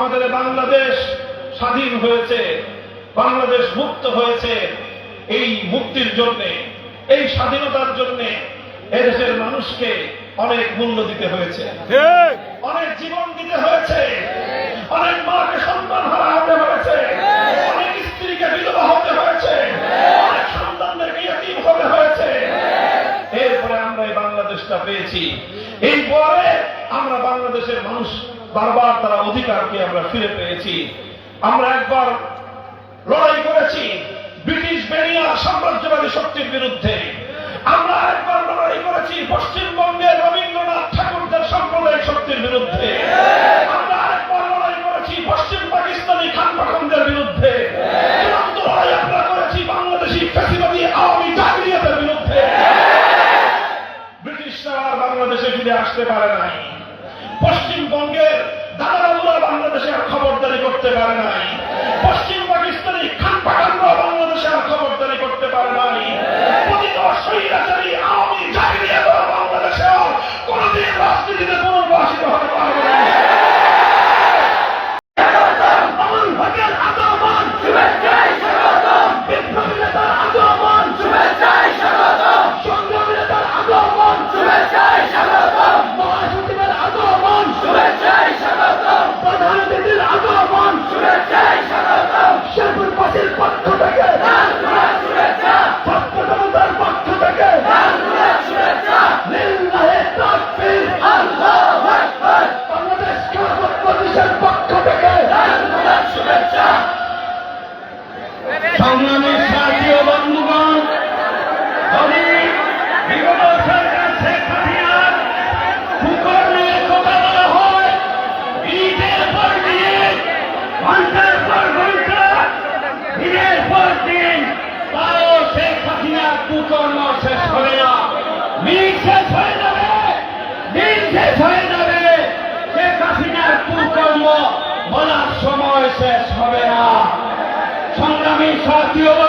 আমাদের বাংলাদেশ স্বাধীন হয়েছে বাংলাদেশ মুক্ত হয়েছে এই মুক্তির জন্য এই স্বাধীনতার জন্য এদেশের মানুষকে অনেক মূল্য দিতে হয়েছে। অনেক জীবন দিতে হয়েছে। অনেক মাকে সন্তান হারা হতে হয়েছে। অনেক স্ত্রীকে বিধবা হতে হয়েছে। হতে হয়েছে। এরপরে আমরা এই বাংলাদেশটা পেয়েছি। এই পরে আমরা বাংলাদেশের মানুষ বারবার তারা অধিকারকে আমরা ফিরে পেয়েছি। আমরা একবার লড়াই করেছি ব্রিটিশ বেরিয়া সাম্রাজ্যবাদী শক্তির বিরুদ্ধে। আমরা একবার লড়াই করেছি পশ্চিমবঙ্গের রবীন্দ্রনাথ ঠাকুরদের সাম্প্রদায়িক শক্তির বিরুদ্ধে। আমরা একবার লড়াই করেছি পশ্চিম পাকিস্তানি খান পাখনদের বিরুদ্ধে। আমরা করেছি বাংলাদেশি ফেসিবাদী আওয়ামী জাগরিয়াতের বিরুদ্ধে। ব্রিটিশরা বাংলাদেশে ফিরে আসতে পারে নাই। পশ্চিমবঙ্গের দাদা বাংলাদেশে খবরদারি করতে পারে নাই। পশ্চিম সাথীয়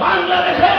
বাংলাদেশের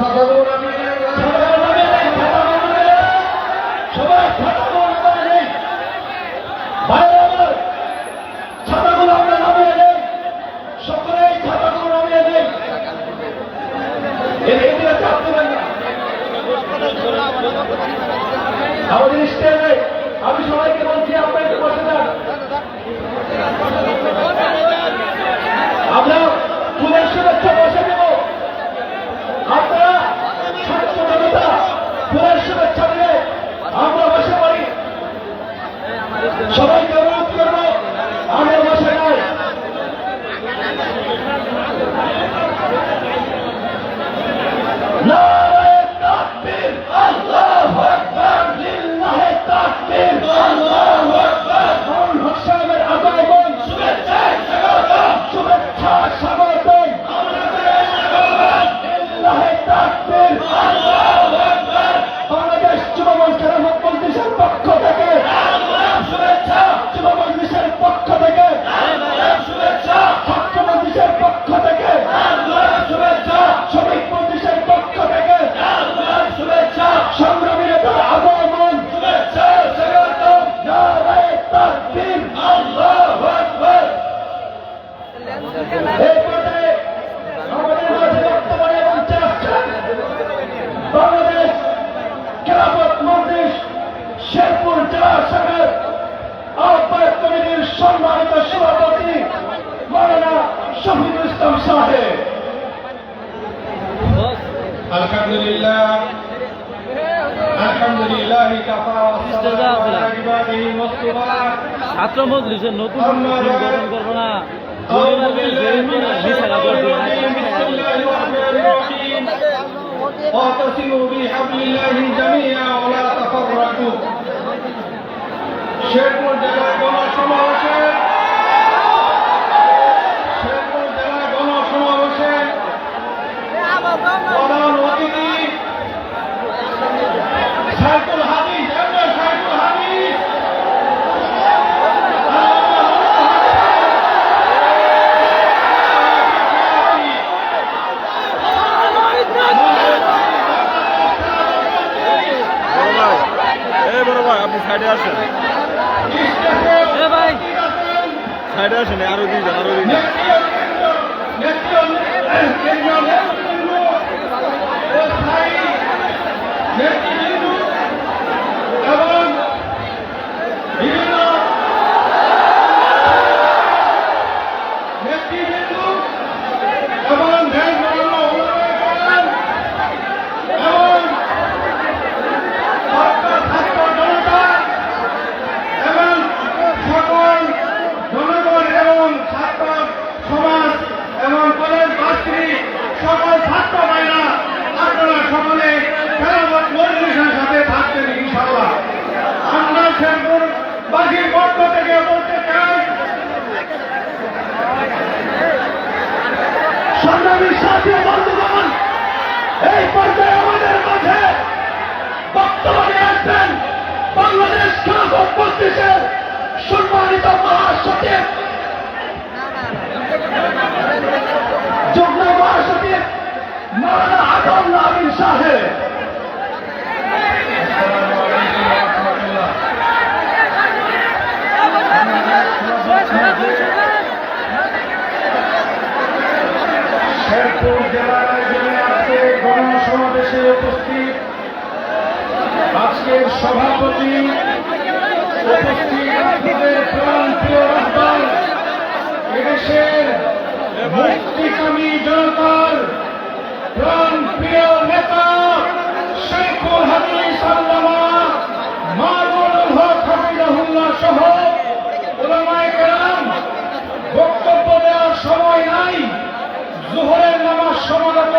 আমাদের স্টেজে আমি সবাইকে বলছি আপনাকে বসে যান। আমরা واعتصموا بحبل الله جميعا ولا تفرقوا সাইডে আসেন আরও দুইজন আরও দুইজন। সভাপতি এদেশের মুক্তিকামী জনতার প্রাণ প্রিয় নেতা শেখুল হাদিস আল্লামা মামুনুল হক হাফিজাহুল্লাহ সহ ওলামায়ে কেরাম, বক্তব্য দেওয়ার সময় নাই, জোহরের নামাজ সমাগত।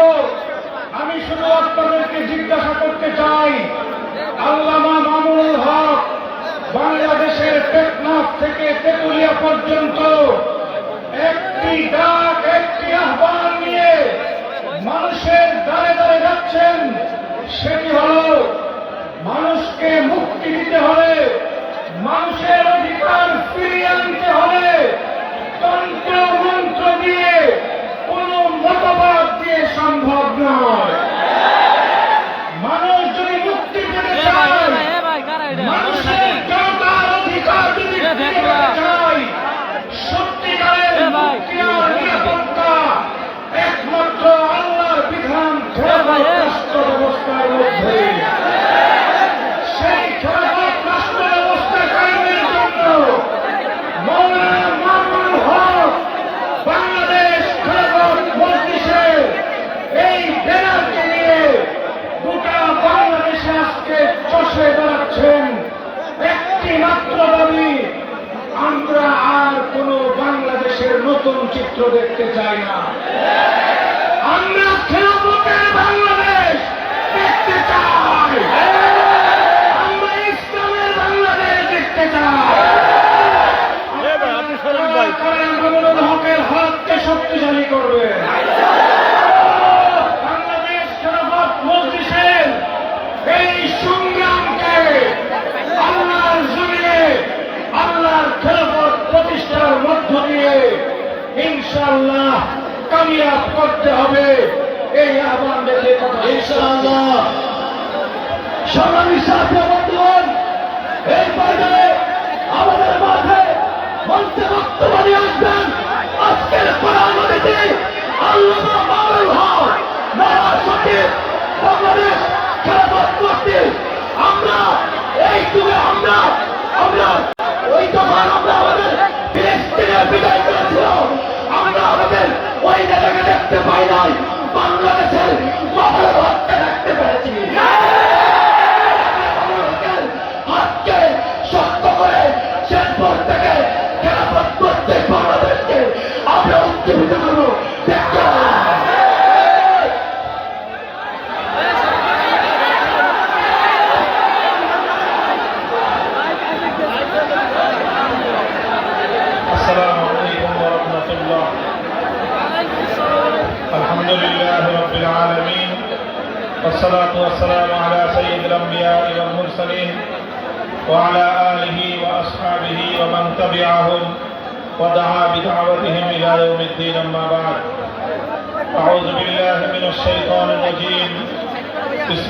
আমি শুধু আপনাদেরকে জিজ্ঞাসা করতে চাই আল্লামা মামুনুল হক বাংলাদেশের টেকনাফ থেকে তেতুলিয়া পর্যন্ত একটি ডাক, একটি আহ্বান নিয়ে মানুষের দ্বারে দ্বারে যাচ্ছেন, সেটি হল মানুষকে মুক্তি দিতে হবে মানুষের অধিকার ফিরিয়ে আনতে হবে তন্ত্র মন্ত্র দিয়ে কোন মতবাদ দিয়ে সম্ভব নয়।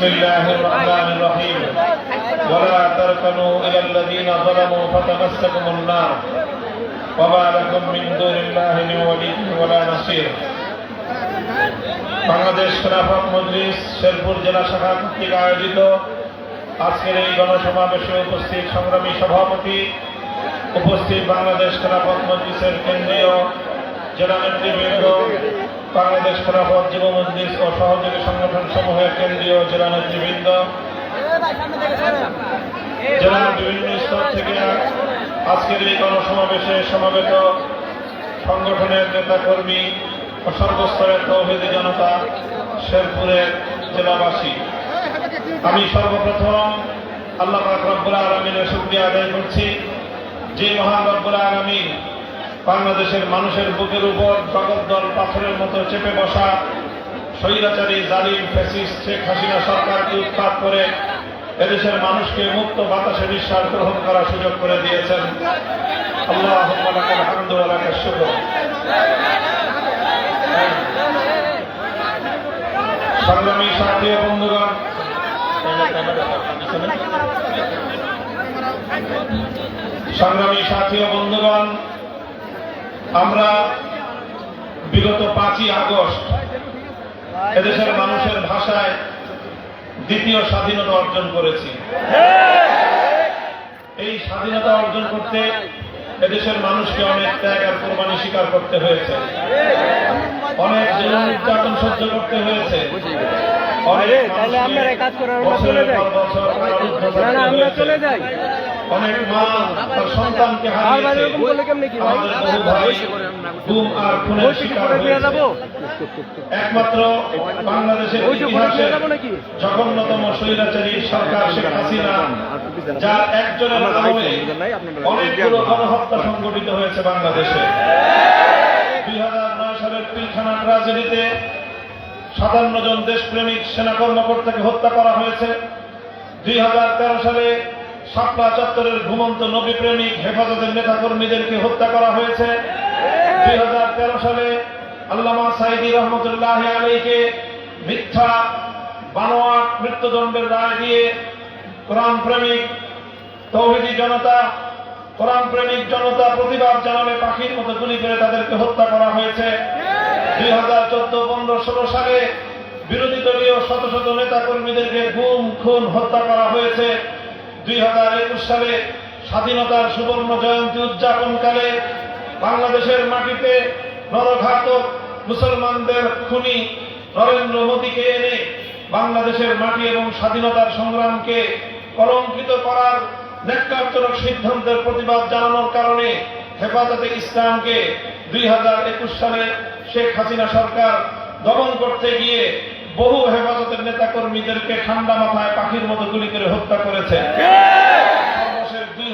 بسم الله الرحمن الرحيم ولا تركنوا إلى الذين ظلموا فتمسكم النار وما لكم من دون الله من ولي ولا نصير বাংলাদেশ খেলাফত মজলিস শেরপুর জেলা শাখা কর্তৃক আয়োজিত আজকের এই গণসমাবেশে উপস্থিত সংগ্রামী সভাপতি উপস্থিত বাংলাদেশ খেলাফত মজলিসের কেন্দ্রীয় জেলা নেতৃবৃন্দ বাংলাদেশ খেলাফত যুব মজলিস ও সহযোগী সংগঠন সমূহের কেন্দ্রীয় জেলা নেতৃবৃন্দ। জেলার বিভিন্ন স্তর থেকে আজকের এই গণসমাবেশে সমাবেত সংগঠনের নেতাকর্মী ও সর্বস্তরের তৌহিদি জনতা শেরপুরের জেলাবাসী। আমি সর্বপ্রথম আল্লাহ রব্বুল আলমিনের শুক্রিয়া আদায় করছি। যে মহান রব্বুল আলমিন বাংলাদেশের মানুষের বুকের উপর জগদ্দল পাথরের মতো চেপে বসা স্বৈরাচারী, জালিম, ফ্যাসিস্ট শেখ হাসিনা সরকারকে উৎখাত করে এদেশের মানুষকে মুক্ত বাতাসে নিঃশ্বাস গ্রহণ করার সুযোগ করে দিয়েছেন। আল্লাহ শুক্র। সংগ্রামী সাথী বন্ধুগণ, সংগ্রামী সাথী বন্ধুগণ আমরা বিগত পাঁচই আগস্ট এদেশের মানুষের ভাষায় দ্বিতীয় স্বাধীনতা অর্জন করেছি। এই স্বাধীনতা অর্জন করতে এদেশের মানুষকে অনেক ত্যাগ আর কোরবানি স্বীকার করতে হয়েছে। অনেক জেল নির্যাতন সহ্য করতে হয়েছে। অনেক বছরের। পর বছর আমরা চলে যাই। অনেক মা তার সন্তানকে একমাত্র বাংলাদেশের ইতিহাসে জঘন্যতম স্বৈরাচারী সরকার শেখ হাসিনা যার একজনের আমলে অনেকগুলো গণহত্যা সংঘটিত হয়েছে বাংলাদেশে। দুই হাজার নয় সালের পিলখানা ট্রাজেডিতে সাতান্ন জন দেশপ্রেমিক সেনা কর্মকর্তাকে হত্যা করা হয়েছে। দুই হাজার তেরো সালে শাপলা চত্বরের ঘুমন্ত নবী প্রেমিক হেফাজতের নেতা কর্মীদেরকে হত্যা করা হয়েছে। দুই হাজার তেরো সালে আল্লামা সাইদি রহমতুল্লাহ আলীকে মিথ্যা, বানোয়াট মৃত্যুদণ্ডের রায় দিয়ে কোরআন প্রেমিক, তৌহিদি জনতা, কোরআন প্রেমিক জনতা প্রতিবাদ জানালে পাখির মতো গুলি করে তাদেরকে হত্যা করা হয়েছে। দুই হাজার চোদ্দ, পনেরো, ষোলো সালে বিরোধী দলীয় শত শত নেতা কর্মীদেরকে গুম, খুন, হত্যা করা হয়েছে। দুই হাজার একুশ সালে স্বাধীনতার সুবর্ণ জয়ন্তী উদযাপনকালে বাংলাদেশের মাটিতে নরঘাতক মুসলমানদের খুনি নরেন্দ্র মোদীকে এনে বাংলাদেশের মাটি এবং স্বাধীনতার সংগ্রামকে কলঙ্কিত করার ন্যাক্কারজনক সিদ্ধান্তের প্রতিবাদ জানানোর কারণে হেফাজতে ইসলামকে দুই হাজার একুশ সালে শেখ হাসিনা সরকার দমন করতে গিয়ে বহু হেফাজতের নেতাকর্মীদেরকে ঠান্ডা মাথায় পাখির মতো গুলি করে হত্যা করেছে।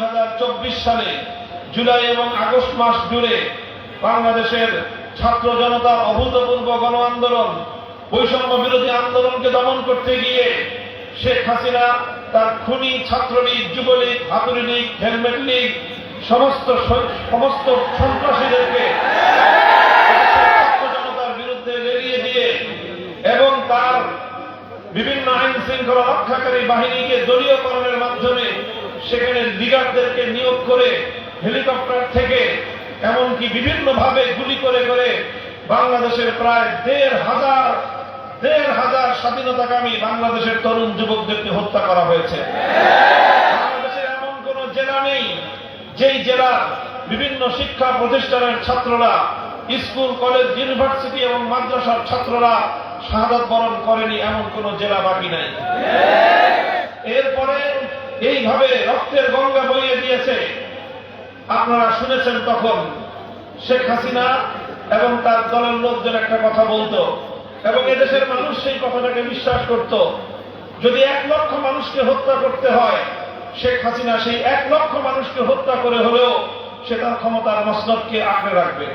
হাজার চব্বিশ সালে জুলাই এবং আগস্ট মাস জুড়ে বাংলাদেশের ছাত্র জনতার অভূতপূর্ব গণ আন্দোলন, বৈষম্য বিরোধী আন্দোলনকে দমন করতে গিয়ে শেখ হাসিনা, তার খুনি ছাত্রলীগ, যুবলীগ হাতুড়ি লীগ হেলমেট লীগ সমস্ত সমস্ত সন্ত্রাসীদেরকে ছাত্র জনতার বিরুদ্ধে লেলিয়ে দিয়ে এবং তার বিভিন্ন আইন শৃঙ্খলা রক্ষাকারী বাহিনীকে দলীয়করণের মাধ্যমে সেখানে লিডারদেরকে নিয়োগ করে হেলিকপ্টার থেকে, এমনকি বিভিন্নভাবে গুলি করে করে বাংলাদেশের প্রায় দেড় হাজার দেড় হাজার স্বাধীনতাকামী বাংলাদেশের তরুণ যুবকদেরকে হত্যা করা হয়েছে। বাংলাদেশের এমন কোন জেলা নেই, যেই জেলা বিভিন্ন শিক্ষা প্রতিষ্ঠানের ছাত্ররা, স্কুল, কলেজ, ইউনিভার্সিটি এবং মাদ্রাসার ছাত্ররা শাহাদত বরণ করেনি এমন কোন জেলা বাকি নাই। এরপরে এইভাবে রক্তের গঙ্গা বইয়ে দিয়েছে। আপনারা শুনেছেন তখন শেখ হাসিনা এবং তার দলের লোকজন একটা কথা বলতো এবং এদেশের মানুষ সেই কথাটাকে বিশ্বাস করত। যদি এক লক্ষ মানুষকে হত্যা করতে হয়, শেখ হাসিনা সেই এক লক্ষ মানুষকে হত্যা করে হলেও সে তার ক্ষমতার মসনদকে আঁকড়ে রাখবে।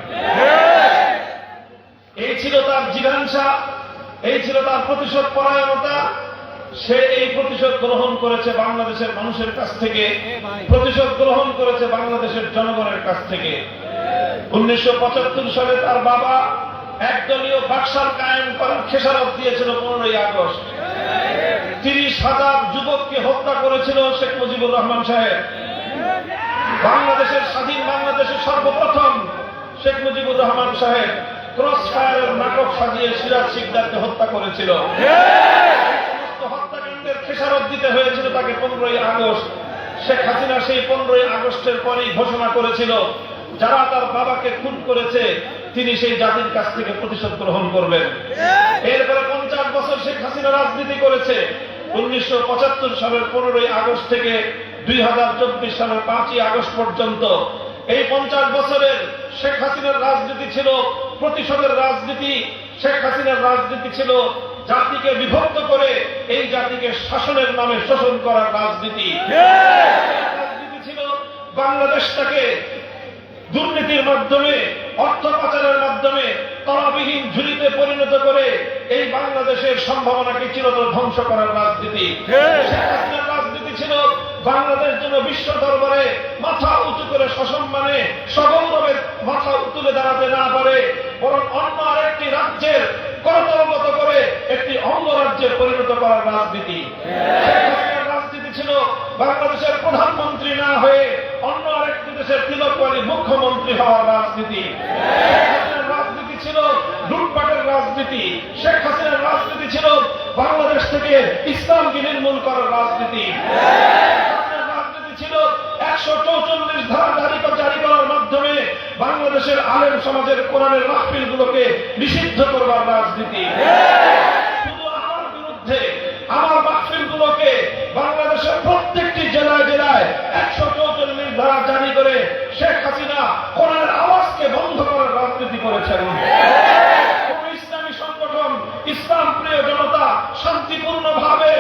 এই ছিল তার জিজ্ঞাসা। এই ছিল তার প্রতিশোধ পরায়ণতা। সে এই প্রতিশোধ গ্রহণ করেছে বাংলাদেশের মানুষের কাছ থেকে। প্রতিশোধ গ্রহণ করেছে বাংলাদেশের জনগণের কাছ থেকে। উনিশশো পঁচাত্তর সালে তার বাবা একদলীয় বাক্সার কায়েম করার খেসারত দিয়েছিল পনেরোই আগস্ট। তিরিশ হাজার যুবককে হত্যা করেছিল শেখ মুজিবুর রহমান সাহেব। বাংলাদেশের স্বাধীন বাংলাদেশের সর্বপ্রথম শেখ মুজিবুর রহমান সাহেব ক্রস নাটক সাজিয়ে সিরাজ শিকদারকে হত্যা করেছিল। হত্যাকাণ্ডের খেসারত দিতে হয়েছিল তাকে পনেরোই আগস্ট। শেখ হাসিনা সেই পনেরোই আগস্টের পরেই ঘোষণা করেছিল, যারা তার বাবাকে খুন করেছে, তিনি সেই জাতির কাছ থেকে প্রতিশোধ গ্রহণ করবেন। এরপরে পঞ্চাশ বছর শেখ হাসিনা রাজনীতি করেছে। উনিশশো পঁচাত্তর সালের পনেরোই আগস্ট থেকে দুই হাজার চব্বিশ সালের পাঁচই আগস্ট পর্যন্ত। এই পঞ্চাশ বছরের শেখ হাসিনার রাজনীতি ছিল প্রতিশোধের রাজনীতি, শেখ হাসিনার রাজনীতি ছিল জাতিকে বিভক্ত করে এই জাতিকে শাসনের নামে শোষণ করার রাজনীতি। রাজনীতি ছিল বাংলাদেশটাকে দুর্নীতির মাধ্যমে, অর্থ পাচারের মাধ্যমে তলাবিহীন ঝুলিতে পরিণত করে এই বাংলাদেশের সম্ভাবনাকে চিরতর ধ্বংস করার রাজনীতি। রাজনীতি ছিল বাংলাদেশ যেন বিশ্ব দরবারে মাথা উঁচু করে সসম্মানে সগৌরবে মাথা তুলে দাঁড়াতে না পারে, বরং অন্য আরেকটি রাজ্যের করতলগত করে একটি অঙ্গরাজ্যে পরিণত করার রাজনীতি। রাজনীতি ছিল বাংলাদেশের প্রধানমন্ত্রী না হয়ে অন্য আরেকটি দেশের তিলকওয়ালি মুখ্যমন্ত্রী হওয়ার রাজনীতি। রাজনীতি ছিল লুটপাটের রাজনীতি। শেখ হাসিনার রাজনীতি ছিল বাংলাদেশ থেকে ইসলামকে নির্মূল করার রাজনীতি। একশো চৌচল্লিশ ধারা জারি জারি করার মাধ্যমে বাংলাদেশের আলেম সমাজের কোরআনের মাহফিল গুলোকে নিষিদ্ধ করবার রাজনীতি। আমার মাহফিল গুলোকে বাংলাদেশের প্রত্যেকটি জেলায় জেলায় একশো চৌচল্লিশ ধারা জারি করে শেখ হাসিনা কোরআনের আওয়াজকে বন্ধ করার রাজনীতি করেছেন। ইসলাম প্রিয় জনতা শান্তিপূর্ণ ভাবে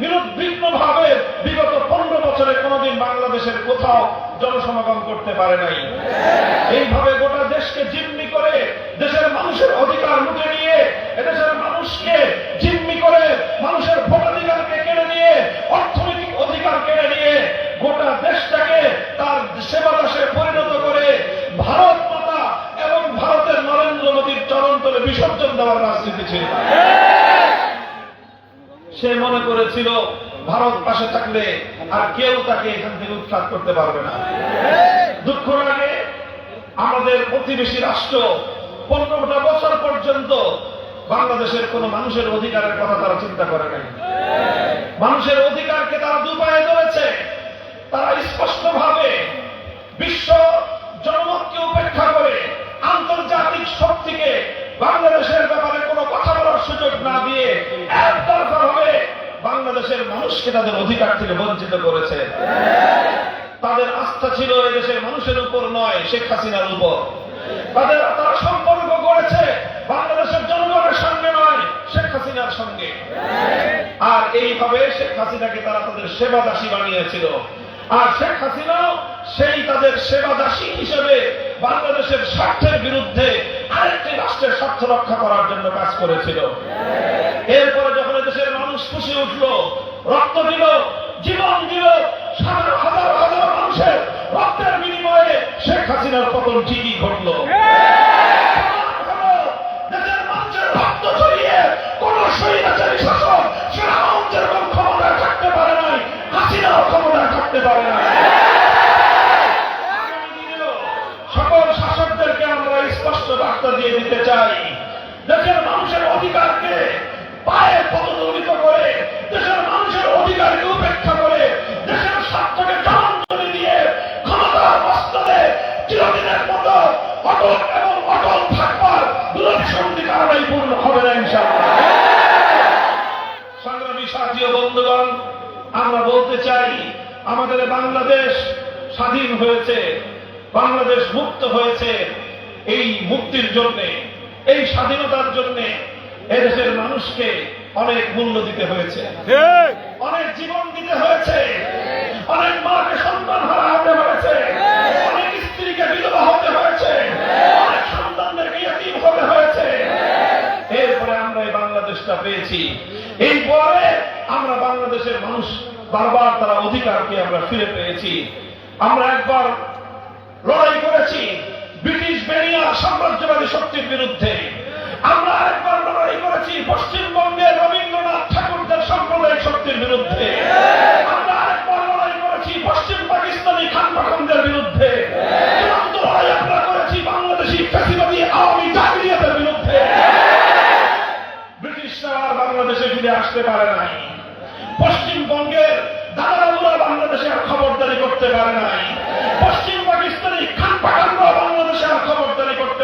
নিরুদ্বিগ্ন ভাবে বিগত পনেরো বছরে কোনোদিন বাংলাদেশের কোথাও জনসমাগম করতে পারে নাই। এইভাবে গোটা দেশকে জিম্মি করে, দেশের মানুষের অধিকার লুটে নিয়ে এদেশের মানুষকে জিম্মি করে মানুষের ভোটাধিকারকে কেড়ে নিয়ে অর্থনৈতিক অধিকার কেড়ে নিয়ে গোটা দেশটাকে তার সেবাদাসে পরিণত করে ভারত মাতা এবং ভারতের নরেন্দ্র মোদীর চরণ তলে বিসর্জন দেওয়ার রাজনীতি ছিল সে মনে করেছিল, ভারত পাশে থাকলে আর কেউ তাকে এখান থেকে উৎখাত করতে পারবে না। দুঃখ লাগে, আমাদের প্রতিবেশী রাষ্ট্র পনেরোটা বছর পর্যন্ত বাংলাদেশের কোন মানুষের অধিকারের কথা তারা চিন্তা করে নাই। মানুষের অধিকারকে তারা দুপায়ে ধরেছে। তারা স্পষ্টভাবে বিশ্ব জনমতকে উপেক্ষা করে আন্তর্জাতিক শক্তিকে বাংলাদেশের ব্যাপারে কোনো কথা বলার সুযোগ না দিয়ে একতরফা বাংলাদেশের মানুষকে তাদের অধিকার থেকে বঞ্চিত করেছে। তাদের আস্থা ছিল এদেশের মানুষের উপর নয়, শেখ হাসিনার উপর। তাদের তারা সম্পর্ক করেছে বাংলাদেশের জনগণের সঙ্গে নয়, শেখ হাসিনার সঙ্গে। আর এইভাবে শেখ হাসিনাকে তারা তাদের সেবা দাসী বানিয়েছিল। আর শেখ হাসিনাও সেই তাদের সেবা দাসী হিসেবে বাংলাদেশের স্বার্থের বিরুদ্ধে আরেকটি রাষ্ট্রের স্বার্থ রক্ষা করার জন্য কাজ করেছিল। এরপরে যখন দেশের মানুষ খুশি উঠল, রক্ত দিল, জীবন দিল, সারা হাজার হাজার মানুষের রক্তের বিনিময়ে শেখ হাসিনার পতন ঠিকই ঘটল। দেশের মানুষের রক্ত শাসক সেরা যেরকম ক্ষমতায় থাকতে পারে নাই, হাসিনাও ক্ষমতায় থাকতে পারে নাই। দিতে চাই। দেশের মানুষের অধিকারকে পায়ে পদদলিত করে, দেশের মানুষের অধিকারকে উপেক্ষা করে, দেশের স্বার্থকে জলাঞ্জলি দিয়ে ক্ষমতার মস্তদে চিরদিনের মতো অটল এবং অটল থাকবার দুরতি সন্ধি কারণেই পূর্ণ হবে না ইনশাআল্লাহ। সংগ্রামী সাথী বন্ধুগণ, আমরা বলতে চাই, আমাদের বাংলাদেশ স্বাধীন হয়েছে, বাংলাদেশ মুক্ত হয়েছে, এই মুক্তির জন্যে এই স্বাধীনতার জন্য এদেশের মানুষকে অনেক মূল্য দিতে হয়েছে। অনেক জীবন দিতে হয়েছে। অনেক মাকে সন্তান হারাতে হয়েছে। অনেক স্ত্রীকে বিধবা হতে হয়েছে। অনেক সন্তানদেরকে ইয়তীম হতে হয়েছে। এরপরে আমরা এই বাংলাদেশটা পেয়েছি। এই পরে আমরা বাংলাদেশের মানুষ বারবার তারা অধিকারকে আমরা ফিরে পেয়েছি। আমরা একবার লড়াই করেছি। ব্রিটিশ বেনিয়া সাম্রাজ্যবাদী শক্তির বিরুদ্ধে। আমরা একবার লড়াই করেছি পশ্চিমবঙ্গের রবীন্দ্রনাথ ঠাকুরদের সাম্প্রদায়িক শক্তির বিরুদ্ধে। আমরা একবার লড়াই করেছি পশ্চিম পাকিস্তানি খান পাখনদের বিরুদ্ধে। লড়াই আমরা করেছি বাংলাদেশি ফ্যাসিবাদী আওয়ামী জাতীয়তার বিরুদ্ধে। ব্রিটিশরা বাংলাদেশে ফিরে আসতে পারে নাই। পশ্চিমবঙ্গের দাদাবাবুরা বাংলাদেশে আর খবরদারি করতে পারে নাই। পশ্চিম পাকিস্তানি খান পাঠানরা বাংলাদেশে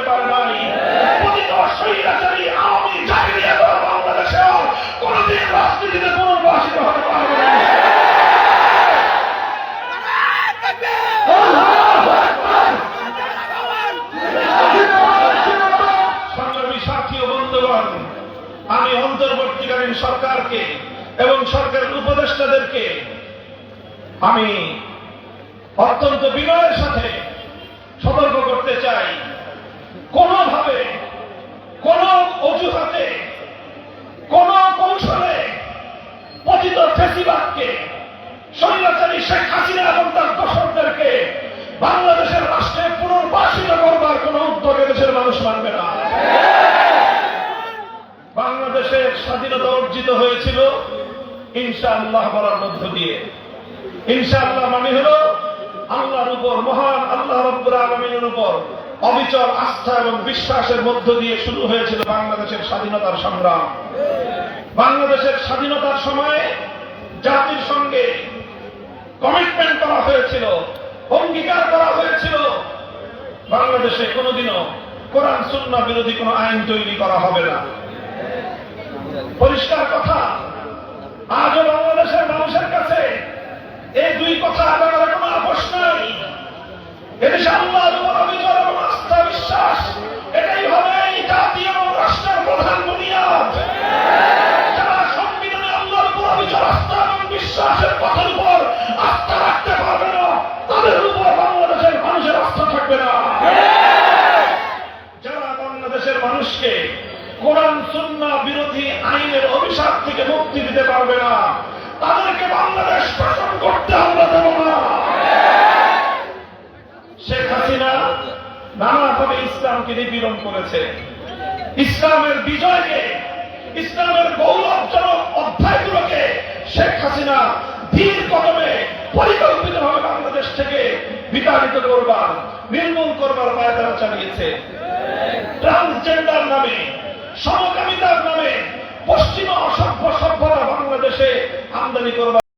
পারে নাই আমি অন্তর্বর্তীকালীন সরকারকে এবং সরকারের আমি অত্যন্ত বিনয়ের সাথে সতর্ক করতে চাই কোনোভাবে কোন অজুহাতে কোন কৌশলে পতিত ফেসিবাদকে স্বৈরাচারী শেখ হাসিনা এবং তার দর্শকদেরকে বাংলাদেশের রাষ্ট্রে পুনর্বাসিত করবার কোন উদ্যোগে দেশের মানুষ মানবে না বাংলাদেশের স্বাধীনতা অর্জিত হয়েছিল, ইনশাআল্লাহ বলার মধ্য দিয়ে। ইনশাআল্লাহ মানে হল আল্লাহর উপর, মহান আল্লাহ রব্বুর আলমিনের উপর অবিচল আস্থা এবং বিশ্বাসের মধ্য দিয়ে শুরু হয়েছিল বাংলাদেশের স্বাধীনতার সংগ্রাম। বাংলাদেশের স্বাধীনতার সময়ে জাতির সঙ্গে কমিটমেন্ট করা হয়েছিল, অঙ্গীকার করা হয়েছিল। বাংলাদেশে কোনোদিনও কোরআন সুন্না বিরোধী কোনো আইন তৈরি করা হবে না। পরিষ্কার কথা। আজও বাংলাদেশের মানুষের কাছে এই দুই কথা ব্যাপারে কোনো আপোষ নাই। আল্লাহর উপর এবং আস্থা বিশ্বাস। এটাই হবে এই জাতি এবং রাষ্ট্রের প্রধান বুনিয়াদ। করেছে ইসলামের বিজয়কে, ইসলামের গৌরবজনক অধ্যায়গুলোকে শেখ হাসিনা ধীর কদমে পরিকল্পিতভাবে বাংলাদেশ থেকে বিতাড়িত করবার, নির্মূল করবার পায়তারা চালিয়েছে। ট্রান্সজেন্ডার নামে, সমকামিতার নামে পশ্চিমা অসভ্য সভ্যতা বাংলাদেশে আমদানি করবার